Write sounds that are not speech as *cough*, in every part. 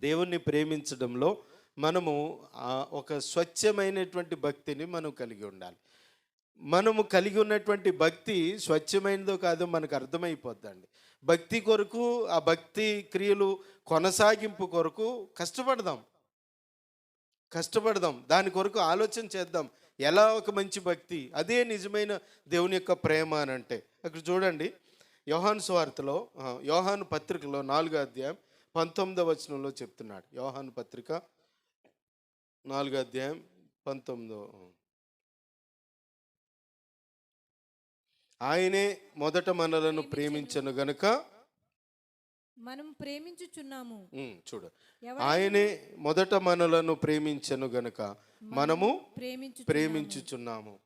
దేవుణ్ణి ప్రేమించడంలో మనము ఒక స్వచ్ఛమైనటువంటి భక్తిని మనం కలిగి ఉండాలి. మనము కలిగి ఉన్నటువంటి భక్తి స్వచ్ఛమైనదో కాదో మనకు అర్థమైపోద్దండి. భక్తి కొరకు ఆ భక్తి క్రియలు కొనసాగింపు కొరకు కష్టపడదాం. కష్టపడదాం. దాని కొరకు ఆలోచన చేద్దాం. ఎలా ఒక మంచి భక్తి? అదే నిజమైన దేవుని యొక్క ప్రేమ అని అంటే అక్కడ చూడండి. యోహాన్ స్వార్తలో ఆ, యోహాను పత్రికలో నాలుగో అధ్యాయం పంతొమ్మిదవ వచనంలో చెప్తున్నాడు. యోహాను పత్రిక నాలుగో అధ్యాయం పంతొమ్మిదో. ఆయనే మొదట మనలను ప్రేమించను గనుక మనం ప్రేమించుచున్నాము. చూడు. ఆయనే మొదట మనలను ప్రేమించను గనుక మనము ప్రేమించు ప్రేమించుచున్నాము.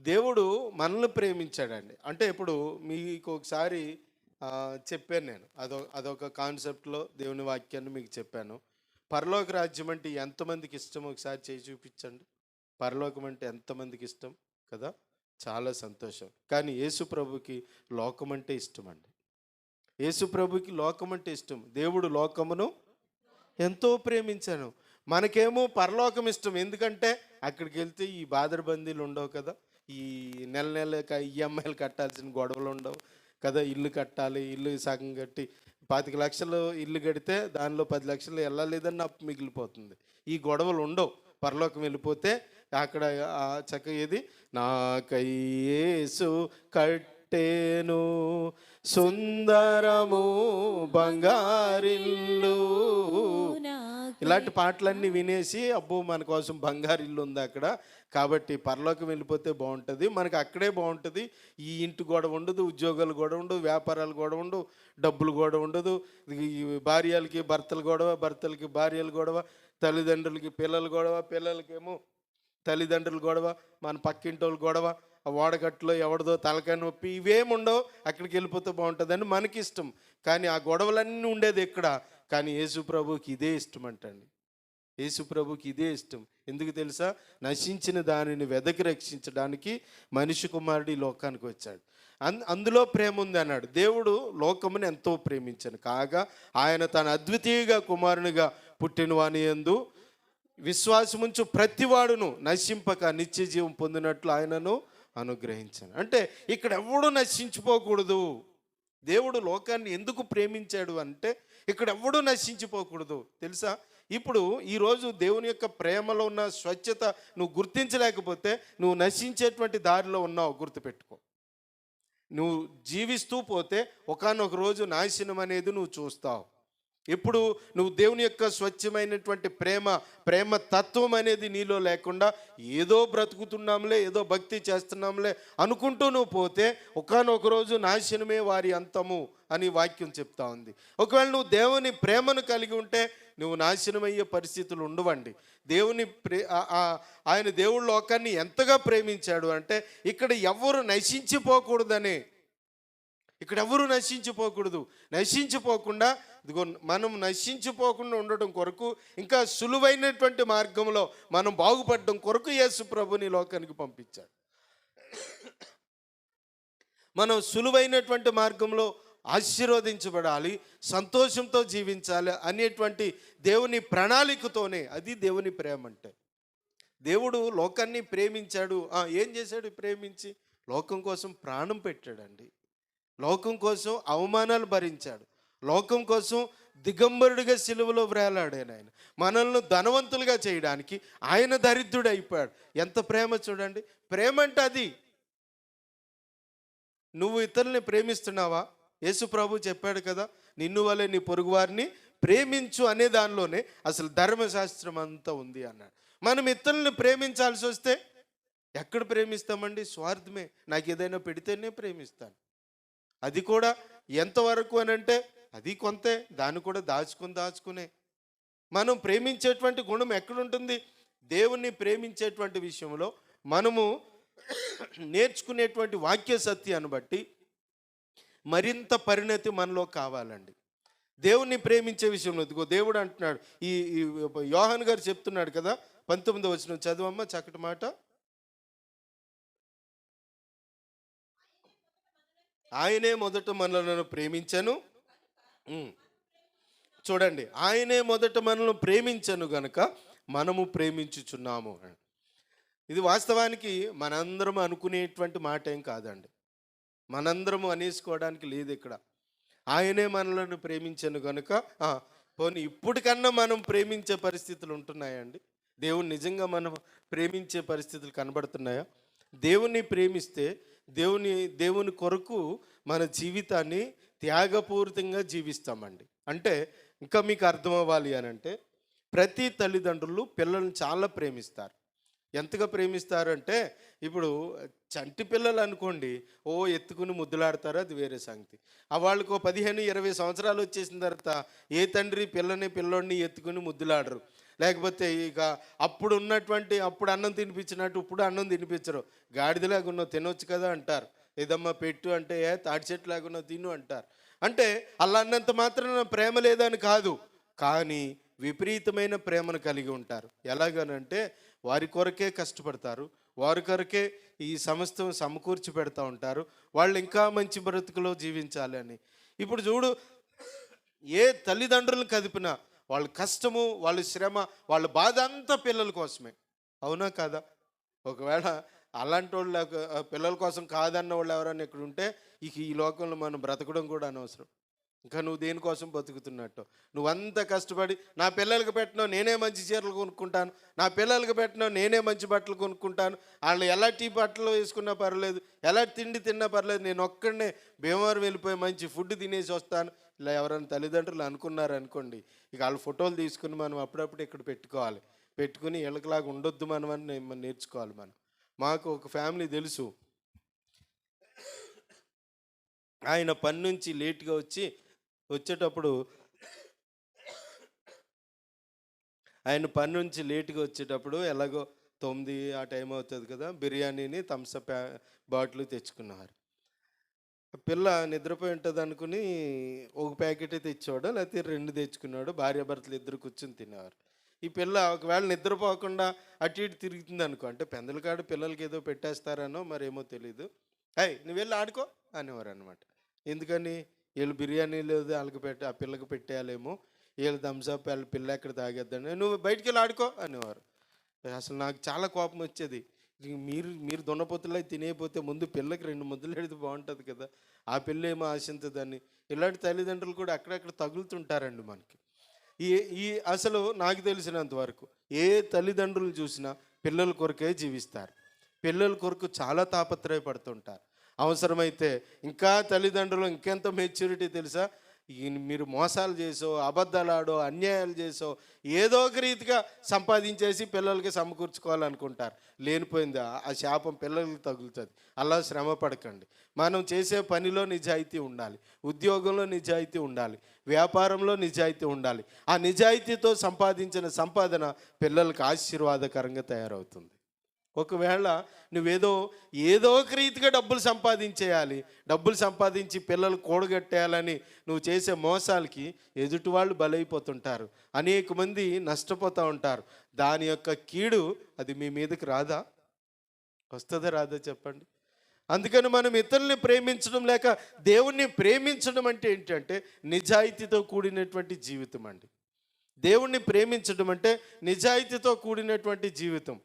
దేవుడు మనల్ని ప్రేమించాడండి. అంటే ఇప్పుడు మీకు ఒకసారి చెప్పాను నేను. అదో అదొక కాన్సెప్ట్లో దేవుని వాక్యాన్ని మీకు చెప్పాను. పరలోక రాజ్యం అంటే ఎంతమందికి ఇష్టం? ఒకసారి చేసి చూపించండి. పరలోకం అంటే ఎంతమందికి ఇష్టం? కదా? చాలా సంతోషం. కానీ యేసు ప్రభుకి లోకం అంటే ఇష్టం అండి. యేసు ప్రభుకి లోకం అంటే ఇష్టం. దేవుడు లోకమును ఎంతో ప్రేమించాను. మనకేమో పరలోకం ఇష్టం. ఎందుకంటే అక్కడికి వెళ్తే ఈ బాదరబందీలు ఉండవు కదా? ఈ నెల నెల ఈఎంఐలు కట్టాల్సిన గొడవలు ఉండవు. కదా ఇల్లు కట్టాలి ఇల్లు సగం కట్టి పాతిక లక్షలు ఇల్లు కడితే దానిలో పది లక్షలు వెళ్ళలేదని అప్పు మిగిలిపోతుంది. ఈ గొడవలు ఉండవు. పరలోకం వెళ్ళిపోతే అక్కడ ఆ చక్క ఏది? నాకయ్యేసు కట్టేను సుందరము బంగారిల్లు *laughs* ఇలాంటి పాటలన్నీ వినేసి అబ్బో మన కోసం బంగారు ఇల్లు ఉంది అక్కడ. కాబట్టి పరలోకి వెళ్ళిపోతే బాగుంటుంది. మనకి అక్కడే బాగుంటుంది. ఈ ఇంటి కూడా ఉండదు ఉద్యోగాలు కూడా ఉండదు వ్యాపారాలు కూడా ఉండవు డబ్బులు కూడా ఉండదు. ఈ భార్యలకి భర్తలు గొడవ భర్తలకి భార్యలు గొడవ తల్లిదండ్రులకి పిల్లలు గొడవ పిల్లలకేమో తల్లిదండ్రులు గొడవ మన పక్కింటోళ్ళు గొడవ ఆ ఓడగట్టులో ఎవడదో తలకాయ నొప్పి ఇవేముండవు అక్కడికి వెళ్ళిపోతే బాగుంటుందని మనకి ఇష్టం కానీ ఆ గొడవలన్నీ ఉండేది ఎక్కడ? కానీ యేసు ప్రభుకి ఇదే ఇష్టం అంటండి యేసు ప్రభుకి ఇదే ఇష్టం. ఎందుకు తెలుసా? నశించిన దానిని వెదకి రక్షించడానికి మనిషి కుమారుడు ఈ లోకానికి వచ్చాడు. అన్ అందులో ప్రేమ ఉంది అన్నాడు. దేవుడు లోకముని ఎంతో ప్రేమించాను కాగా ఆయన తన అద్వితీయగా కుమారునిగా పుట్టిన వాని యందు విశ్వాసముంచు ప్రతివాడును నశింపక నిత్య జీవం పొందినట్లు ఆయనను అనుగ్రహించాను అంటే ఇక్కడ ఎవడు నశించిపోకూడదు. దేవుడు లోకాన్ని ఎందుకు ప్రేమించాడు అంటే ఇక్కడ ఎవడూ నశించిపోకూడదు. తెలుసా? ఇప్పుడు ఈరోజు దేవుని యొక్క ప్రేమలో ఉన్న స్వచ్ఛత నువ్వు గుర్తించలేకపోతే నువ్వు నశించేటువంటి దారిలో ఉన్నావు గుర్తుపెట్టుకో. నువ్వు జీవిస్తూ పోతే ఒకానొక రోజు నాశనం అనేది నువ్వు చూస్తావు. ఇప్పుడు నువ్వు దేవుని యొక్క స్వచ్ఛమైనటువంటి ప్రేమ ప్రేమ తత్వం అనేది నీలో లేకుండా ఏదో బ్రతుకుతున్నాంలే ఏదో భక్తి చేస్తున్నాంలే అనుకుంటూ నువ్వు పోతే ఒకానొక రోజు నాశనమే వారి అంతము అని వాక్యం చెప్తా ఉంది. ఒకవేళ నువ్వు దేవుని ప్రేమను కలిగి ఉంటే నువ్వు నాశనమయ్యే పరిస్థితులు ఉండవండి. దేవుని ప్రే ఆయన దేవుడు లోకాన్ని ఎంతగా ప్రేమించాడు అంటే ఇక్కడ ఎవరు నశించిపోకూడదనే ఇక్కడ ఎవరు నశించిపోకూడదు. నశించిపోకుండా ఇదిగో మనం నశించిపోకుండా ఉండటం కొరకు ఇంకా సులువైనటువంటి మార్గంలో మనం బాగుపడడం కొరకు యేసు ప్రభుని లోకానికి పంపించాడు. మనం సులువైనటువంటి మార్గంలో ఆశీర్వదించబడాలి సంతోషంతో జీవించాలి అనేటువంటి దేవుని ప్రణాళికతోనే అది దేవుని ప్రేమ అంటే దేవుడు లోకాన్ని ప్రేమించాడు. ఏం చేశాడు ప్రేమించి? లోకం కోసం ప్రాణం పెట్టాడండి. లోకం కోసం అవమానాలు భరించాడు. లోకం కోసం దిగంబరుడిగా సిలువలో వ్రేలాడాడు ఆయన. మనల్ని ధనవంతులుగా చేయడానికి ఆయన దరిద్రుడు అయిపోయాడు ఎంత ప్రేమ చూడండి. ప్రేమ అంటే అది. నువ్వు ఇతరుల్ని ప్రేమిస్తున్నావా? యేసు ప్రభు చెప్పాడు కదా నిన్ను వలె నీ పొరుగువారిని ప్రేమించు అనే దానిలోనే అసలు ధర్మశాస్త్రం అంతా ఉంది అన్నాడు. మనం ఇతరుల్ని ప్రేమించాల్సి వస్తే ఎక్కడ ప్రేమిస్తామండి? స్వార్థమే. నాకు ఏదైనా పెడితేనే ప్రేమిస్తాను. అది కూడా ఎంతవరకు అని అంటే అది కొంతే దాన్ని కూడా దాచుకుని దాచుకునే. మనం ప్రేమించేటువంటి గుణం ఎక్కడుంటుంది? దేవుణ్ణి ప్రేమించేటువంటి విషయంలో మనము నేర్చుకునేటువంటి వాక్య సత్యాన్ని బట్టి మరింత పరిణతి మనలో కావాలండి. దేవుణ్ణి ప్రేమించే విషయంలో ఇదిగో దేవుడు అంటున్నాడు. ఈ యోహన్ గారు చెప్తున్నాడు కదా పంతొమ్మిది వచ్చిన చదువమ్మ చక్కటి మాట. ఆయనే మొదట మనలను ప్రేమించను చూడండి ఆయనే మొదట మనల్ని ప్రేమించను గనుక మనము ప్రేమించుచున్నాము ఇది వాస్తవానికి మనందరం అనుకునేటువంటి మాట ఏం కాదండి. మనందరము అనేసుకోవడానికి లేదు ఇక్కడ. ఆయనే మనలను ప్రేమించను గనుక పోనీ ఇప్పటికన్నా మనం ప్రేమించే పరిస్థితులు ఉంటున్నాయండి? దేవుని నిజంగా మనం ప్రేమించే పరిస్థితులు కనబడుతున్నాయా? దేవుణ్ణి ప్రేమిస్తే దేవుని దేవుని కొరకు మన జీవితాన్ని త్యాగపూరితంగా జీవిస్తామండి. అంటే ఇంకా మీకు అర్థం అవ్వాలి అని అంటే ప్రతి తల్లిదండ్రులు పిల్లల్ని చాలా ప్రేమిస్తారు. ఎంతగా ప్రేమిస్తారు అంటే ఇప్పుడు చంటి పిల్లలు అనుకోండి ఓ ఎత్తుకుని ముద్దులాడతారు అది వేరే సంగతి. ఆ వాళ్ళకు ఓ పదిహేను ఇరవై సంవత్సరాలు వచ్చేసిన తర్వాత ఏ తండ్రి పిల్లని పిల్లోడిని ఎత్తుకుని ముద్దులాడరు. లేకపోతే ఇక అప్పుడు ఉన్నటువంటి అప్పుడు అన్నం తినిపించినట్టు ఇప్పుడు అన్నం తినిపించరు. గాడిదలాగున్నావు తినొచ్చు కదా అంటారు. ఏదమ్మా పెట్టు అంటే ఏ తాటి చెట్టు లేకుండా తిను అంటారు. అంటే అలా అన్నంత మాత్రం ప్రేమ లేదని కాదు. కానీ విపరీతమైన ప్రేమను కలిగి ఉంటారు. ఎలాగనంటే వారి కొరకే కష్టపడతారు. వారి కొరకే ఈ సమస్తం సమకూర్చి పెడతా ఉంటారు. వాళ్ళు ఇంకా మంచి బ్రతుకులో జీవించాలి అని. ఇప్పుడు చూడు ఏ తల్లిదండ్రులను కదిపినా వాళ్ళ కష్టము వాళ్ళ శ్రమ వాళ్ళ బాధ అంతా పిల్లల కోసమే. అవునా కాదా? ఒకవేళ అలాంటి వాళ్ళు పిల్లల కోసం కాదన్న వాళ్ళు ఎవరైనా ఇక్కడ ఉంటే ఇక ఈ లోకంలో మనం బ్రతకడం కూడా అనవసరం. ఇంకా నువ్వు దేనికోసం బతుకుతున్నట్టు? నువ్వంత కష్టపడి నా పిల్లలకి పెట్టినా నేనే మంచి చీరలు కొనుక్కుంటాను నా పిల్లలకి పెట్టినా నేనే మంచి బట్టలు కొనుక్కుంటాను వాళ్ళు ఎలాంటి బట్టలు వేసుకున్నా పర్లేదు ఎలాంటి తిండి తిన్నా పర్లేదు నేను ఒక్కడనే భీమవరం వెళ్ళిపోయి మంచి ఫుడ్ తినేసి వస్తాను. ఇలా ఎవరైనా తల్లిదండ్రులు అనుకున్నారనుకోండి ఇక వాళ్ళ ఫోటోలు తీసుకుని మనం అప్పుడప్పుడు ఇక్కడ పెట్టుకోవాలి. పెట్టుకుని ఇళ్ళకిలాగా ఉండొద్దు మనం అని నేర్చుకోవాలి మనం. మాకు ఒక ఫ్యామిలీ తెలుసు. ఆయన పని నుంచి లేట్గా వచ్చి వచ్చేటప్పుడు ఆయన పని నుంచి లేట్గా వచ్చేటప్పుడు ఎలాగో తొమ్మిది ఆ టైం అవుతుంది కదా బిర్యానీని థమ్స్అప్ బాటిల్ తెచ్చుకున్నారు. పిల్ల నిద్రపోయి ఉంటుంది అనుకుని ఒక ప్యాకెట్ తెచ్చాడు లేకపోతే రెండు తెచ్చుకున్నాడు భార్యాభర్తలు ఇద్దరు కూర్చొని తినేవారు. ఈ పిల్ల ఒకవేళ నిద్రపోకుండా అటు ఇటు తిరుగుతుంది అనుకో అంటే పెందల కాడు పిల్లలకి ఏదో పెట్టేస్తారనో మరేమో తెలీదు. అయ్ నువ్వు వెళ్ళి ఆడుకో అనేవారు అనమాట ఎందుకని? వీళ్ళు బిర్యానీ లేదు వాళ్ళకి పెట్ట ఆ పిల్లకి పెట్టేయాలేమో. వీళ్ళు థమ్స్అప్ వాళ్ళ పిల్ల ఎక్కడ తాగేద్దని. నువ్వు బయటికి వెళ్ళి ఆడుకో అనేవారు. అసలు నాకు చాలా కోపం వచ్చేది. మీరు మీరు దున్నపోతులై తినేయపోతే ముందు పిల్లకి రెండు ముద్దలు పెడితే బాగుంటుంది కదా. ఆ పిల్ల ఏమో ఆశించదని. ఇలాంటి తల్లిదండ్రులు కూడా అక్కడక్కడ తగులుతుంటారండి మనకి. ఈ ఈ అసలు నాకు తెలిసినంత వరకు ఏ తల్లిదండ్రులు చూసినా పిల్లల కొరకే జీవిస్తారు. పిల్లల కొరకు చాలా తాపత్రయపడుతుంటారు. అవసరమైతే ఇంకా తల్లిదండ్రులు ఇంకెంత మెచ్యూరిటీ తెలుసా? మీరు మోసాలు చేసో అబద్ధాలు ఆడో అన్యాయాలు చేసో ఏదో ఒక రీతిగా సంపాదించేసి పిల్లలకి సమకూర్చుకోవాలనుకుంటారు. లేనిపోయింది ఆ- ఆ శాపం పిల్లలకి తగులుతుంది. అలా శ్రమ పడకండి. మనం చేసే పనిలో నిజాయితీ ఉండాలి. ఉద్యోగంలో నిజాయితీ ఉండాలి. వ్యాపారంలో నిజాయితీ ఉండాలి. ఆ నిజాయితీతో సంపాదించిన సంపాదన పిల్లలకు ఆశీర్వాదకరంగా తయారవుతుంది. ఒకవేళ నువ్వేదో ఏదో ఒక రీతిగా డబ్బులు సంపాదించేయాలి. డబ్బులు సంపాదించి పిల్లలు కూడగట్టేయాలని నువ్వు చేసే మోసాలకి ఎదుటి వాళ్ళు బలైపోతుంటారు. అనేక మంది నష్టపోతూ ఉంటారు. దాని యొక్క కీడు అది మీ మీదకి రాదా? వస్తుందా రాదా చెప్పండి. అందుకని మనం ఇతరుల్ని ప్రేమించడం లేక దేవుణ్ణి ప్రేమించడం అంటే ఏంటంటే నిజాయితీతో కూడినటువంటి జీవితం అండి. దేవుణ్ణి ప్రేమించడం అంటే నిజాయితీతో కూడినటువంటి జీవితం.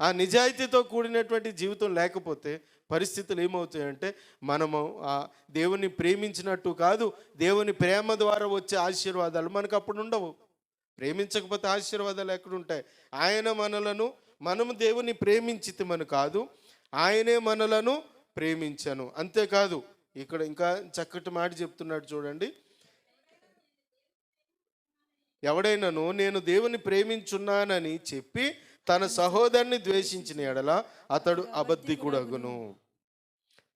ఆ నిజాయితీతో కూడినటువంటి జీవితం లేకపోతే పరిస్థితులు ఏమవుతాయంటే మనము ఆ దేవుని ప్రేమించినట్టు కాదు దేవుని ప్రేమ ద్వారా వచ్చే ఆశీర్వాదాలు మనకు అప్పుడు ఉండవు. ప్రేమించకపోతే ఆశీర్వాదాలు ఎక్కడుంటాయి ఆయన మనలను మనము దేవుని ప్రేమించితమని కాదు ఆయనే మనలను ప్రేమించను. అంతేకాదు ఇక్కడ ఇంకా చక్కటి మాట చెప్తున్నాడు చూడండి. ఎవడైనాను నేను దేవుని ప్రేమించున్నానని చెప్పి తన సహోదరుని ద్వేషించిన ఎడల అతడు అబద్ధికుడగును.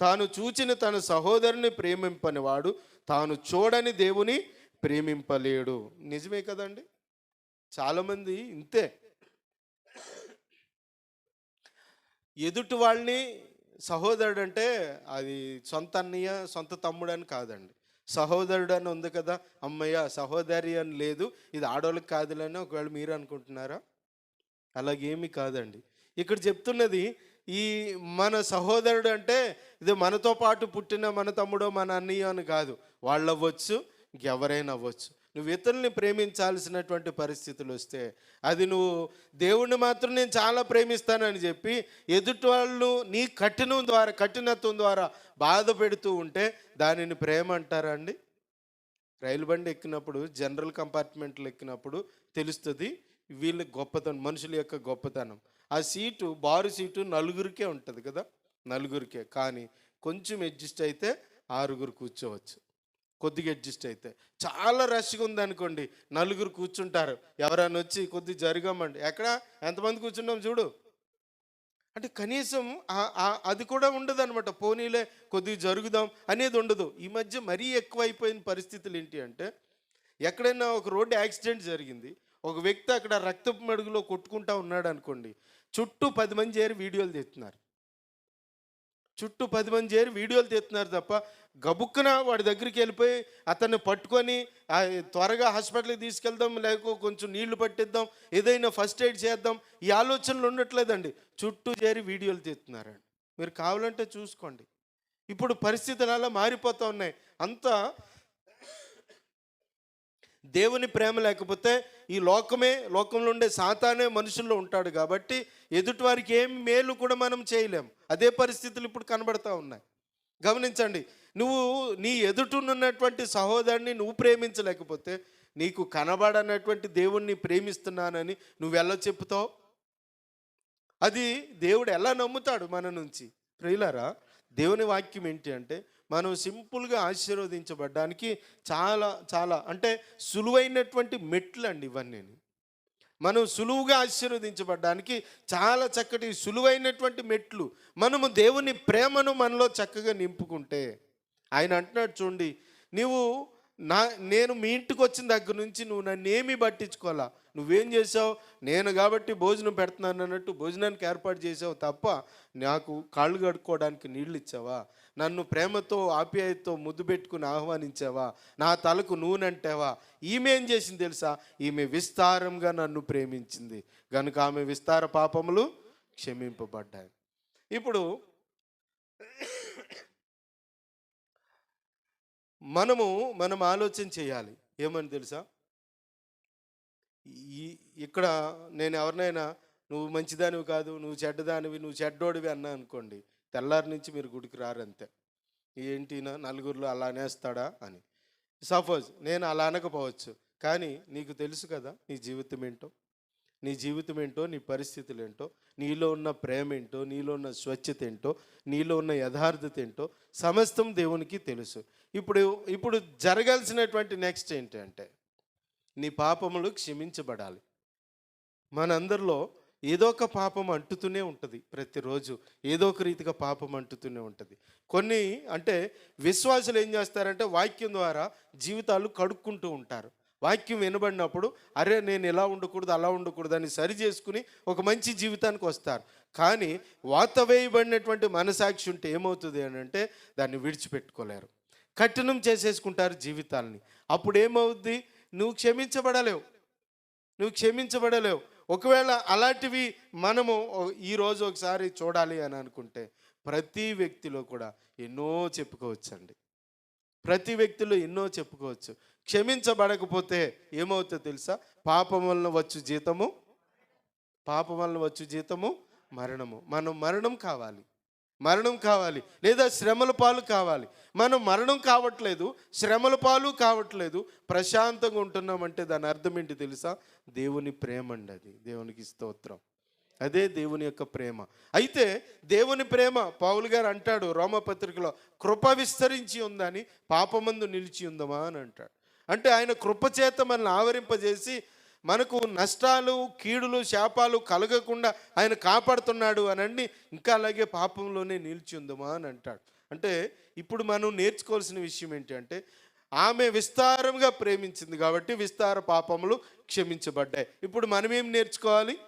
తాను చూచిన తన సహోదరుని ప్రేమింపనివాడు తాను చూడని దేవుని ప్రేమింపలేడు. నిజమే కదండి? చాలామంది ఇంతే. ఎదుటి వాళ్ళని సహోదరుడు అంటే అది సొంత అన్నయ్య సొంత తమ్ముడు అని కాదండి. సహోదరుడు అని ఉంది కదా అమ్మయ్య సహోదరి అని లేదు ఇది ఆడవాళ్ళకి కాదులని ఒకవేళ మీరు అనుకుంటున్నారా? అలాగేమీ కాదండి. ఇక్కడ చెప్తున్నది ఈ మన సహోదరుడు అంటే ఇది మనతో పాటు పుట్టిన మన తమ్ముడో మన అన్నయ్య అని కాదు. వాళ్ళు అవ్వచ్చు ఇంకెవరైనా అవ్వచ్చు. నువ్వు ఇతరుల్ని ప్రేమించాల్సినటువంటి పరిస్థితులు వస్తే అది నువ్వు దేవుణ్ణి మాత్రం నేను చాలా ప్రేమిస్తానని చెప్పి ఎదుటి వాళ్ళు నీ కఠినం ద్వారా కఠినత్వం ద్వారా బాధ పెడుతూ ఉంటే దానిని ప్రేమ అంటారా అండి? రైలు బండి ఎక్కినప్పుడు జనరల్ కంపార్ట్మెంట్లు ఎక్కినప్పుడు తెలుస్తుంది వీళ్ళ గొప్పతనం మనుషుల యొక్క గొప్పతనం. ఆ సీటు బారు సీటు నలుగురికే ఉంటుంది కదా? నలుగురికే. కానీ కొంచెం అడ్జస్ట్ అయితే ఆరుగురు కూర్చోవచ్చు. కొద్దిగా అడ్జస్ట్ అయితే. చాలా రష్గా ఉందనుకోండి నలుగురు కూర్చుంటారు. ఎవరైనా వచ్చి కొద్ది జరగమండి. ఎక్కడ? ఎంతమంది కూర్చున్నాం చూడు. అంటే కనీసం అది కూడా ఉండదు అనమాట పోనీలే కొద్దిగా జరుగుదాం అనేది ఉండదు. ఈ మధ్య మరీ ఎక్కువైపోయిన పరిస్థితులు ఏంటి అంటే ఎక్కడైనా ఒక రోడ్డు యాక్సిడెంట్ జరిగింది. ఒక వ్యక్తి అక్కడ రక్తపు మడుగులో కొట్టుకుంటా ఉన్నాడు అనుకోండి చుట్టూ పది మంది చేరి వీడియోలు తీస్తున్నారు. చుట్టూ పది మంది చేరి వీడియోలు తీస్తున్నారు తప్ప గబుక్కున వాడి దగ్గరికి వెళ్ళిపోయి అతన్ని పట్టుకొని త్వరగా హాస్పిటల్కి తీసుకెళ్దాం లేక కొంచెం నీళ్ళు పట్టిద్దాం ఏదైనా ఫస్ట్ ఎయిడ్ చేద్దాం ఈ ఆలోచనలు ఉండట్లేదండి. చుట్టూ చేరి వీడియోలు తీస్తున్నారండి. మీరు కావాలంటే చూసుకోండి. ఇప్పుడు పరిస్థితులు అలా మారిపోతూ ఉన్నాయి. అంతా దేవుని ప్రేమ లేకపోతే ఈ లోకమే లోకంలో ఉండే సాతానే మనుషుల్లో ఉంటాడు కాబట్టి ఎదుటివారికి ఏం మేలు కూడా మనం చేయలేం. అదే పరిస్థితులు ఇప్పుడు కనబడతా ఉన్నాయి. గమనించండి నువ్వు నీ ఎదుటనున్నటువంటి సహోదరుని నువ్వు ప్రేమించలేకపోతే నీకు కనబడనటువంటి దేవుణ్ణి ప్రేమిస్తున్నానని నువ్వు ఎలా చెప్తావు? అది దేవుడు ఎలా నమ్ముతాడు మన నుంచి? ప్రియులారా దేవుని వాక్యం ఏంటి అంటే మనం సింపుల్గా ఆశీర్వదించబడ్డానికి చాలా చాలా అంటే సులువైనటువంటి మెట్లు అండి ఇవన్నీ మనం సులువుగా ఆశీర్వదించబడ్డానికి చాలా చక్కటి సులువైనటువంటి మెట్లు. మనము దేవుని ప్రేమను మనలో చక్కగా నింపుకుంటే ఆయన అంటున్నాడు చూడండి నీవు నా నేను మీ ఇంటికి వచ్చిన దగ్గర నుంచి నువ్వు నన్ను ఏమీ పట్టించుకోవాలా? నువ్వేం చేసావు? నేను కాబట్టి భోజనం పెడుతున్నాను అన్నట్టు భోజనానికి ఏర్పాటు చేసావు తప్ప నాకు కాళ్ళు కడుక్కోవడానికి నీళ్ళు ఇచ్చావా? నన్ను ప్రేమతో ఆప్యాయతతో ముద్దు పెట్టుకుని ఆహ్వానించావా? నా తలకు నూనె అంటావా? ఈమె ఏం చేసింది తెలుసా? ఈమె విస్తారంగా నన్ను ప్రేమించింది. కనుక ఆమె విస్తార పాపములు క్షమింపబడ్డాయి. ఇప్పుడు మనము మనం ఆలోచన చేయాలి. ఏమని తెలుసా? ఈ ఇక్కడ నేను ఎవరినైనా నువ్వు మంచిదానివి కాదు నువ్వు చెడ్డదానివి నువ్వు చెడ్డోడివి అన్నా అనుకోండి తెల్లారి నుంచి మీరు గుడికి రారంతే ఏంటినా నలుగురిలో అలా అనేస్తాడా అని. సపోజ్ నేను అలా అనకపోవచ్చు కానీ నీకు తెలుసు కదా నీ జీవితం ఏంటో? నీ జీవితం ఏంటో నీ పరిస్థితులు ఏంటో నీలో ఉన్న ప్రేమ ఏంటో నీలో ఉన్న స్వచ్ఛత ఏంటో నీలో ఉన్న యథార్థత ఏంటో సమస్తం దేవునికి తెలుసు. ఇప్పుడు ఇప్పుడు జరగాల్సినటువంటి నెక్స్ట్ ఏంటంటే నీ పాపములు క్షమించబడాలి. మనందరిలో ఏదో ఒక పాపం అంటుతూనే ఉంటుంది ప్రతిరోజు. ఏదో ఒక రీతిగా పాపం అంటుతూనే ఉంటుంది. కొన్ని అంటే విశ్వాసులు ఏం చేస్తారంటే వాక్యం ద్వారా జీవితాలు కడుక్కుంటూ ఉంటారు. వాక్యం వినబడినప్పుడు అరే నేను ఇలా ఉండకూడదు అలా ఉండకూడదు అని సరి చేసుకుని ఒక మంచి జీవితానికి వస్తారు. కానీ వాత వేయబడినటువంటి మనసాక్షి ఉంటే ఏమవుతుంది అని అంటే దాన్ని విడిచిపెట్టుకోలేరు. కఠినం చేసేసుకుంటారు జీవితాలని. అప్పుడు ఏమవుద్ది నువ్వు క్షమించబడలేవు. నువ్వు క్షమించబడలేవు. ఒకవేళ అలాంటివి మనము ఈరోజు ఈ రోజు ఒకసారి చూడాలి అని అనుకుంటే ప్రతి వ్యక్తిలో కూడా ఎన్నో చెప్పుకోవచ్చండి. ప్రతి వ్యక్తిలో ఎన్నో చెప్పుకోవచ్చు. క్షమించబడకపోతే ఏమవుతుందో తెలుసా? పాపం వలన వచ్చు జీతము పాపం వలన వచ్చు జీతము మరణము. మనం మరణం కావాలి. మరణం కావాలి. లేదా శ్రమల పాలు కావాలి. మనం మరణం కావట్లేదు శ్రమల పాలు కావట్లేదు ప్రశాంతంగా ఉంటున్నామంటే దాని అర్థం ఏంటి తెలుసా? దేవుని ప్రేమ అండి అది. దేవునికి స్తోత్రం. అదే దేవుని యొక్క ప్రేమ. అయితే దేవుని ప్రేమ పౌలు గారు అంటాడు రోమపత్రికలో కృప విస్తరించి ఉందని పాపమందు నిలిచి ఉందమా? అని అంటాడు. అంటే ఆయన కృపచేత మనల్ని ఆవరింపజేసి మనకు నష్టాలు కీడులు శాపాలు కలగకుండా ఆయన కాపాడుతున్నాడు అనండి. ఇంకా అలాగే పాపంలోనే నిలిచి ఉందమా అని అంటాడు. అంటే ఇప్పుడు మనం నేర్చుకోవాల్సిన విషయం ఏంటంటే ఆమె విస్తారంగా ప్రేమించింది కాబట్టి విస్తార పాపములు క్షమించబడ్డాయి. ఇప్పుడు మనం ఏం నేర్చుకోవాలి?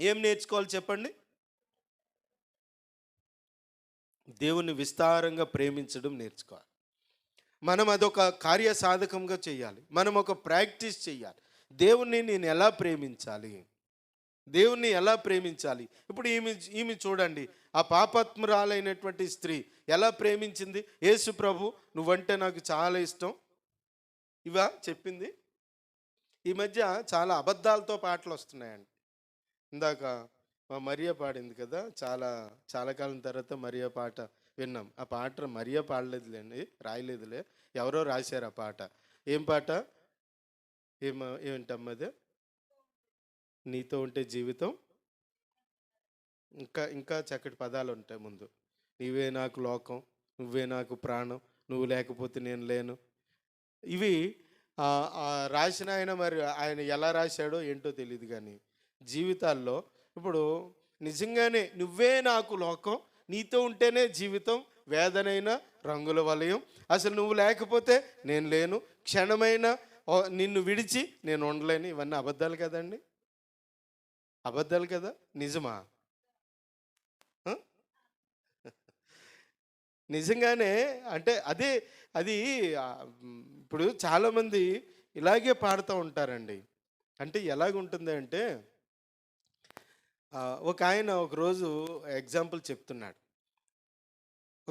ఏం నేర్చుకోవాలి చెప్పండి? దేవుని విస్తారంగా ప్రేమించడం నేర్చుకోవాలి. మనం అదొక కార్యసాధకంగా చేయాలి. మనం ఒక ప్రాక్టీస్ చేయాలి. దేవుణ్ణి నేను ఎలా ప్రేమించాలి? దేవుణ్ణి ఎలా ప్రేమించాలి? ఇప్పుడు ఈమె ఈమె చూడండి. ఆ పాపాత్మురాలైనటువంటి స్త్రీ ఎలా ప్రేమించింది? యేసు ప్రభు నువ్వంటే నాకు చాలా ఇష్టం. ఇవా చెప్పింది? ఈ మధ్య చాలా అబద్ధాలతో పాటలు వస్తున్నాయండి ఇందాక మా మరియ పాడింది కదా చాలా చాలా కాలం తర్వాత మరియ పాట విన్నాం. ఆ పాట మరియా పాడలేదులేండి రాయలేదులే. ఎవరో రాశారు ఆ పాట. ఏం పాట? ఏమ ఏమిటమ్మది నీతో ఉంటే జీవితం. ఇంకా ఇంకా చక్కటి పదాలు ఉంటాయి ముందు. నీవే నాకు లోకం నువ్వే నాకు ప్రాణం నువ్వు లేకపోతే నేను లేను. ఇవి రాసిన ఆయన మరి ఆయన ఎలా రాశాడో ఏంటో తెలియదు కానీ జీవితాల్లో ఇప్పుడు నిజంగానే నువ్వే నాకు లోకం నీతో ఉంటేనే జీవితం వేదనైన రంగుల వలయం. అసలు నువ్వు లేకపోతే నేను లేను. క్షణమైన ఓ, నిన్ను విడిచి నేను ఉండలేను. ఇవన్నీ అబద్ధాలు కదండి. అబద్ధాలు కదా. నిజమా? నిజంగానే అంటే అదే అది ఇప్పుడు చాలామంది ఇలాగే పాడుతూ ఉంటారండి. అంటే ఎలాగుంటుంది అంటే ఒక ఆయన ఒకరోజు ఎగ్జాంపుల్ చెప్తున్నాడు.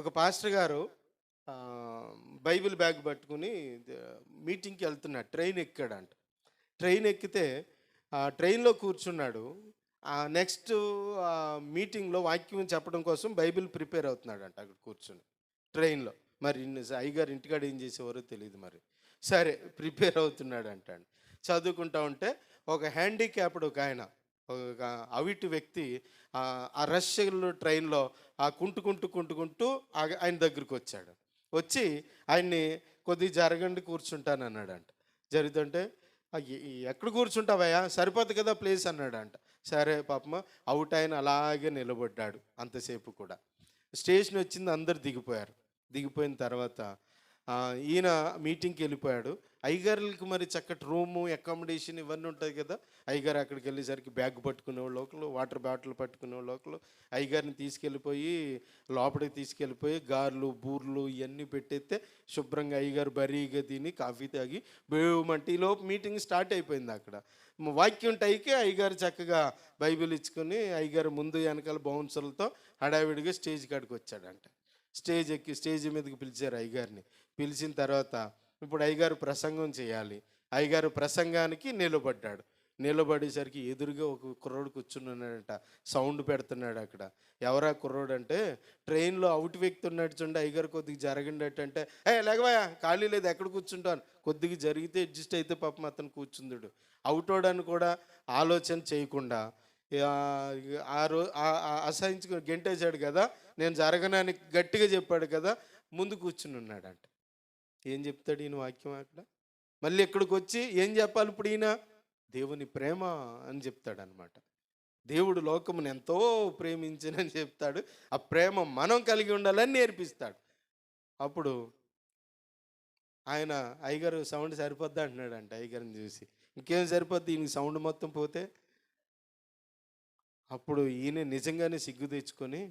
ఒక పాస్టర్ గారు బైబిల్ బ్యాగ్ పట్టుకుని మీటింగ్కి వెళ్తున్నాడు. ట్రైన్ ఎక్కాడంట. ట్రైన్ ఎక్కితే ట్రైన్లో కూర్చున్నాడు. నెక్స్ట్ మీటింగ్లో వాక్యం చెప్పడం కోసం బైబిల్ ప్రిపేర్ అవుతున్నాడంట అక్కడ కూర్చుని. ట్రైన్లో. మరి ఇన్ని- అయ్యగారు ఇంటికాడ ఏం చేసేవారో తెలియదు మరి. సరే ప్రిపేర్ అవుతున్నాడు అంటాడు చదువుకుంటా ఉంటే ఒక హ్యాండిక్యాప్డ్ ఒక ఆయన అవిటి వ్యక్తి ఆ రష్ ట్రైన్లో ఆ కుంటుకుంటూ కుంటుకుంటూ ఆ- ఆయన దగ్గరికి వచ్చాడు. వచ్చి ఆయన్ని కొద్దిగా జరగండి కూర్చుంటాను అన్నాడంట. జరుగుతుంటే ఎక్కడ కూర్చుంటావయ్యా? సరిపోదు కదా ప్లేస్ అన్నాడంట. సరే పాపం అవుట్ ఆయన అలాగే నిలబడ్డాడు అంతసేపు కూడా. స్టేషన్ వచ్చింది అందరు దిగిపోయారు. దిగిపోయిన తర్వాత ఈయన మీటింగ్కి వెళ్ళిపోయాడు. అయ్యగారులకి మరి చక్కటి రూము అకామిడేషన్ ఇవన్నీ ఉంటాయి కదా. అయ్యగారు అక్కడికి వెళ్ళేసరికి బ్యాగ్ పట్టుకునే లోకలు వాటర్ బాటిల్ పట్టుకునే లోకలు ఐగారిని తీసుకెళ్ళిపోయి లోపలికి తీసుకెళ్ళిపోయి గార్లు బూర్లు ఇవన్నీ పెట్టేస్తే శుభ్రంగా అయ్యగారు బరీగా తిని కాఫీ తాగి బేమంటే ఈలోపు మీటింగ్ స్టార్ట్ అయిపోయింది అక్కడ. వాక్యం టైకి అయ్యగారు చక్కగా బైబిల్ ఇచ్చుకొని అయ్యగారు ముందు వెనకాల బౌన్సర్లతో హడావిడిగా స్టేజ్ కాడికి వచ్చాడంట. స్టేజ్ ఎక్కి స్టేజ్ మీదకి పిలిచారు అయ్యగారిని. పిలిచిన తర్వాత ఇప్పుడు అయ్యగారు ప్రసంగం చేయాలి. అయ్యగారు ప్రసంగానికి నిలబడ్డాడు. నిలబడేసరికి ఎదురుగా ఒక కుర్రోడు కూర్చున్నాడంట. సౌండ్ పెడుతున్నాడు అక్కడ. ఎవరా కుర్రోడు అంటే ట్రైన్లో అవుట్ వ్యక్తి ఉన్నాడు చూడండి అయ్యగారు కొద్దిగా జరగండి అంటే ఏ లేకవా ఖాళీ లేదు ఎక్కడ కూర్చుంటాను కొద్దిగా జరిగితే అడ్జస్ట్ అయితే పాపం అతను కూర్చుందుడు. అవుట్ అవడానికి కూడా ఆలోచన చేయకుండా ఆ, రో అసహించుకుని గెంటేశాడు కదా. నేను జరగనని గట్టిగా చెప్పాడు కదా. ముందు కూర్చుని ఉన్నాడంట. ఏం చెప్తాడు ఈయన వాక్యం అక్కడ? మళ్ళీ ఇక్కడికి వచ్చి ఏం చెప్పాలి ఇప్పుడు ఈయన? దేవుని ప్రేమ అని చెప్తాడు అనమాట దేవుడు లోకమును ఎంతో ప్రేమించినని చెప్తాడు. ఆ ప్రేమ మనం కలిగి ఉండాలని నేర్పిస్తాడు. అప్పుడు ఆయన అయ్యగారు సౌండ్ సరిపోద్ది అంటున్నాడు అంట అయ్యగారిని చూసి. ఇంకేం సరిపోద్ది ఈయనకి సౌండ్ మొత్తం పోతే? అప్పుడు ఈయన నిజంగానే సిగ్గు తెచ్చుకొని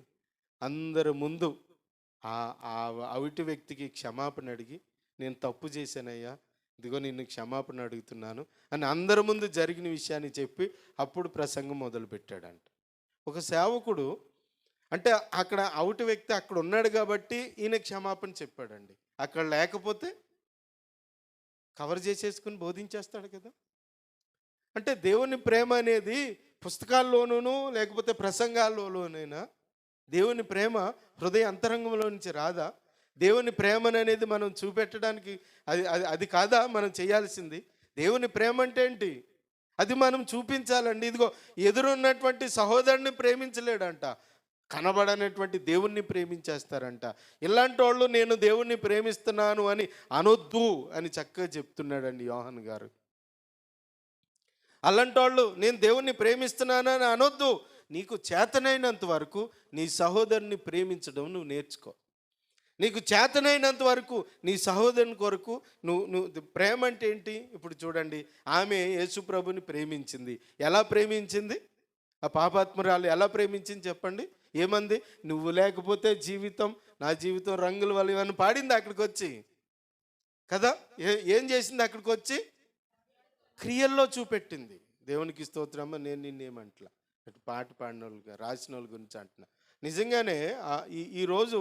అందరి ముందు ఆ ఆ అవిటి వ్యక్తికి క్షమాపణ అడిగి నేను తప్పు చేశానయ్యా. ఇదిగో నిన్ను క్షమాపణ అడుగుతున్నాను అని అందరి ముందు జరిగిన విషయాన్ని చెప్పి అప్పుడు ప్రసంగం మొదలుపెట్టాడంట. ఒక సేవకుడు అంటే అక్కడ అవుటి వ్యక్తి అక్కడ ఉన్నాడు కాబట్టి ఈయన క్షమాపణ చెప్పాడండి. అక్కడ లేకపోతే కవర్ చేసేసుకుని బోధించేస్తాడు కదా. అంటే దేవుని ప్రేమ అనేది పుస్తకాల్లోనూ లేకపోతే ప్రసంగాల్లోనైనా దేవుని ప్రేమ హృదయ అంతరంగంలో నుంచి రాదా? దేవుని ప్రేమను అనేది మనం చూపెట్టడానికి అది అది అది కాదా మనం చేయాల్సింది? దేవుని ప్రేమ అంటే ఏంటి? అది మనం చూపించాలండి. ఇదిగో ఎదురున్నటువంటి సహోదరుని ప్రేమించలేడంట. కనబడనటువంటి దేవుణ్ణి ప్రేమించేస్తారంట. ఇలాంటి వాళ్ళు నేను దేవుణ్ణి ప్రేమిస్తున్నాను అని అనొద్దు అని చక్కగా చెప్తున్నాడండి యోహన్ గారు. అలాంటి వాళ్ళు నేను దేవుణ్ణి ప్రేమిస్తున్నానని అనొద్దు. నీకు చేతనైనంత వరకు నీ సహోదరుని ప్రేమించడం నువ్వు నేర్చుకో. నీకు చేతనైనంత వరకు నీ సహోదరుని కొరకు నువ్వు నువ్వు ప్రేమ అంటే ఏంటి? ఇప్పుడు చూడండి ఆమె యేసుప్రభుని ప్రేమించింది. ఎలా ప్రేమించింది? ఆ పాపాత్మరాలు ఎలా ప్రేమించింది చెప్పండి? ఏమంది? నువ్వు లేకపోతే జీవితం నా జీవితం రంగుల వల్ల అని పాడింది అక్కడికి వచ్చి కదా? ఏ ఏం చేసింది అక్కడికి వచ్చి క్రియల్లో చూపెట్టింది. దేవునికి స్తోత్రమ్మ నేను నిన్నేమంటలా అటు పాట పాడిన వాళ్ళు రాసిన వాళ్ళ గురించి అంటున్నా. నిజంగానే ఈ ఈరోజు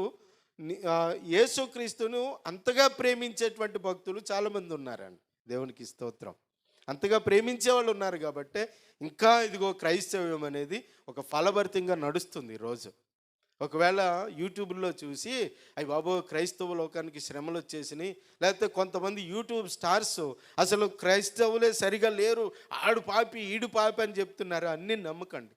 యేసుక్రీస్తును అంతగా ప్రేమించేటువంటి భక్తులు చాలామంది ఉన్నారండి. దేవునికి స్తోత్రం. అంతగా ప్రేమించే వాళ్ళు ఉన్నారు కాబట్టి ఇంకా ఇదిగో క్రైస్తవ్యం అనేది ఒక ఫలభరితంగా నడుస్తుంది రోజు ఒకవేళ యూట్యూబ్లో చూసి అవి బాబో క్రైస్తవ లోకానికి శ్రమలు వచ్చేసినాయి లేకపోతే కొంతమంది యూట్యూబ్ స్టార్స్ అసలు క్రైస్తవులే సరిగా లేరు ఆడు పాపి ఈడు పాపి అని చెప్తున్నారు అన్నీ నమ్మకండి.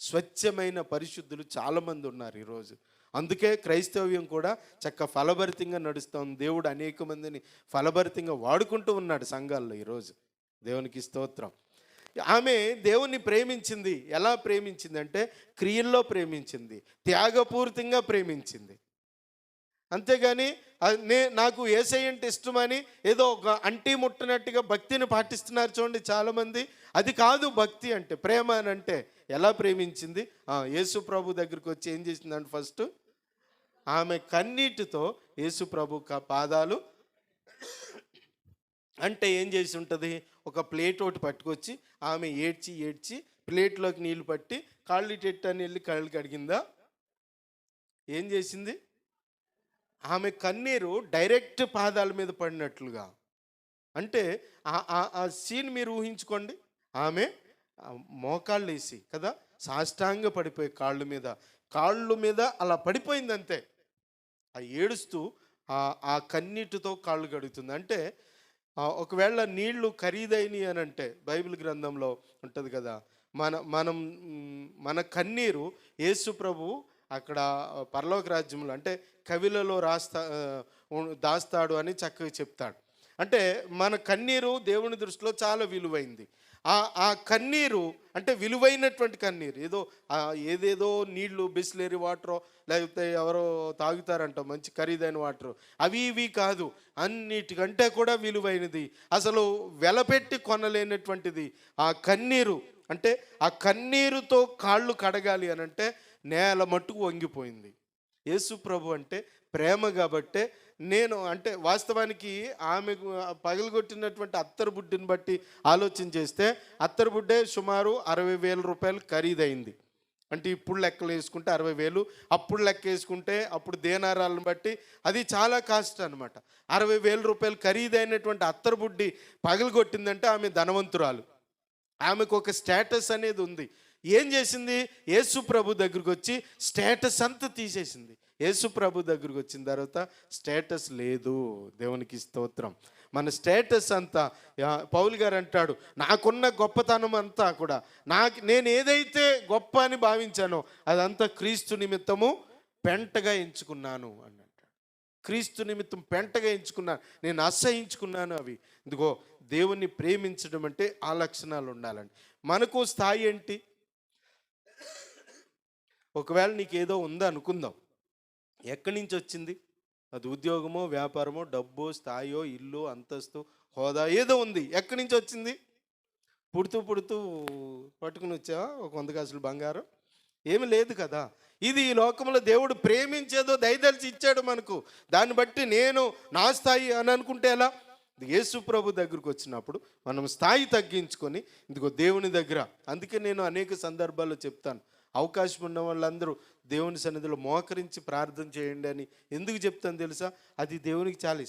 స్వచ్ఛమైన పరిశుద్ధులు చాలామంది ఉన్నారు ఈరోజు. అందుకే క్రైస్తవ్యం కూడా చక్క ఫలభరితంగా నడుస్తుంది. దేవుడు అనేక మందిని ఫలభరితంగా వాడుకుంటూ ఉన్నాడు సంఘాల్లో ఈరోజు. దేవునికి స్తోత్రం. ఆమె దేవుణ్ణి ప్రేమించింది. ఎలా ప్రేమించింది అంటే క్రియల్లో ప్రేమించింది. త్యాగపూరితంగా ప్రేమించింది. అంతేగాని అది నే నాకు ఏసై అంటే ఇష్టమని ఏదో ఒక అంటి ముట్టనట్టుగా భక్తిని పాటిస్తున్నారు చూడండి చాలామంది. అది కాదు భక్తి అంటే ప్రేమ అని అంటే ఎలా ప్రేమించింది? యేసు ప్రభు దగ్గరికి వచ్చి ఏం చేసిందంటే ఫస్ట్ ఆమె కన్నీటితో యేసు ప్రభు పాదాలు అంటే ఏం చేసి ఉంటుంది? ఒక ప్లేట్ ఒకటి పట్టుకొచ్చి ఆమె ఏడ్చి ఏడ్చి ప్లేట్లోకి నీళ్ళు పట్టి కాళ్ళు టెట్టు అని వెళ్ళి కళ్ళు కడిగిందా? ఏం చేసింది? ఆమె కన్నీరు డైరెక్ట్ పాదాల మీద పడినట్లుగా. అంటే ఆ- ఆ- ఆ సీన్ మీరు ఊహించుకోండి. ఆమె మోకాళ్ళు వేసి కదా సాష్టాంగ పడిపోయి కాళ్ళ మీద. కాళ్ళు మీద అలా పడిపోయింది అంతే ఆ ఏడుస్తూ ఆ కన్నీటితో కాళ్ళు కడుగుతుంది. అంటే ఒకవేళ నీళ్ళు ఖరీదైనవి అని అంటే బైబిల్ గ్రంథంలో ఉంటుంది కదా మన మనం మన కన్నీరు యేసు ప్రభు అక్కడ పరలోక రాజ్యంలో అంటే కవిలలో రాస్తా దాస్తాడు అని చక్కగా చెప్తాడు. అంటే మన కన్నీరు దేవుని దృష్టిలో చాలా విలువైంది. ఆ ఆ కన్నీరు అంటే విలువైనటువంటి కన్నీరు ఏదో ఏదేదో నీళ్ళు బిస్లేరి వాటరో లేకపోతే ఎవరో తాగుతారంట మంచి ఖరీదైన వాటర్. అవి ఇవి కాదు అన్నిటికంటే కూడా విలువైనది. అసలు వెలపెట్టి కొనలేనటువంటిది ఆ కన్నీరు. అంటే ఆ కన్నీరుతో కాళ్ళు కడగాలి అని అంటే నేల మట్టుకు వంగిపోయింది. యేసు ప్రభు అంటే ప్రేమ కాబట్టే నేను అంటే వాస్తవానికి ఆమె పగలగొట్టినటువంటి అత్తరు బుడ్డిని బట్టి ఆలోచన చేస్తే అత్తరు బుడ్డే సుమారు అరవై వేల రూపాయలు ఖరీదైంది. అంటే ఇప్పుడు లెక్కలు వేసుకుంటే అరవై వేలు అప్పుడు లెక్క వేసుకుంటే అప్పుడు దేనారాలను బట్టి అది చాలా కాస్ట్ అనమాట అరవై వేల రూపాయలు ఖరీదైనటువంటి అత్తరు బుడ్డి పగలగొట్టిందంటే ఆమె ధనవంతురాలు. ఆమెకు ఒక స్టేటస్ అనేది ఉంది. ఏం చేసింది? యేసు ప్రభు దగ్గరికి వచ్చి స్టేటస్ అంతా తీసేసింది. యేసు ప్రభు దగ్గరికి వచ్చిన తర్వాత స్టేటస్ లేదు. దేవునికి స్తోత్రం. మన స్టేటస్ అంతా పౌల్ గారు అంటాడు నాకున్న గొప్పతనం అంతా కూడా నాకు నేను ఏదైతే గొప్ప అని భావించానో అదంతా క్రీస్తు నిమిత్తము పెంటగా ఎంచుకున్నాను అని అంటాడు. క్రీస్తు నిమిత్తం పెంటగా ఎంచుకున్నాను నేను అసహించుకున్నాను అవి. ఇదిగో దేవుణ్ణి ప్రేమించడం అంటే ఆ లక్షణాలు ఉండాలండి. మనకు స్థాయి ఏంటి? ఒకవేళ నీకు ఏదో ఉందో అనుకుందాం ఎక్కడి నుంచి వచ్చింది? అది ఉద్యోగమో వ్యాపారమో డబ్బు స్థాయో ఇల్లు అంతస్తు హోదా ఏదో ఉంది. ఎక్కడి నుంచి వచ్చింది? పుడుతూ పుడుతూ పట్టుకుని వచ్చావా? ఒక వంద కాసులు బంగారం? ఏమి లేదు కదా. ఇది ఈ లోకంలో దేవుడు ప్రేమించేదో దయదలిచి ఇచ్చాడు మనకు. దాన్ని బట్టి నేను నా స్థాయి అని అనుకుంటే ఎలా? యేసు ప్రభు దగ్గరకు వచ్చినప్పుడు మనం స్థాయి తగ్గించుకొని ఇదిగో దేవుని దగ్గర. అందుకే నేను అనేక సందర్భాల్లో చెప్తాను. అవకాశం ఉన్న వాళ్ళందరూ దేవుని సన్నిధిలో మోకరించి ప్రార్థన చేయండి అని ఎందుకు చెప్తాను తెలుసా? అది దేవునికి చాలా ఇష్టం.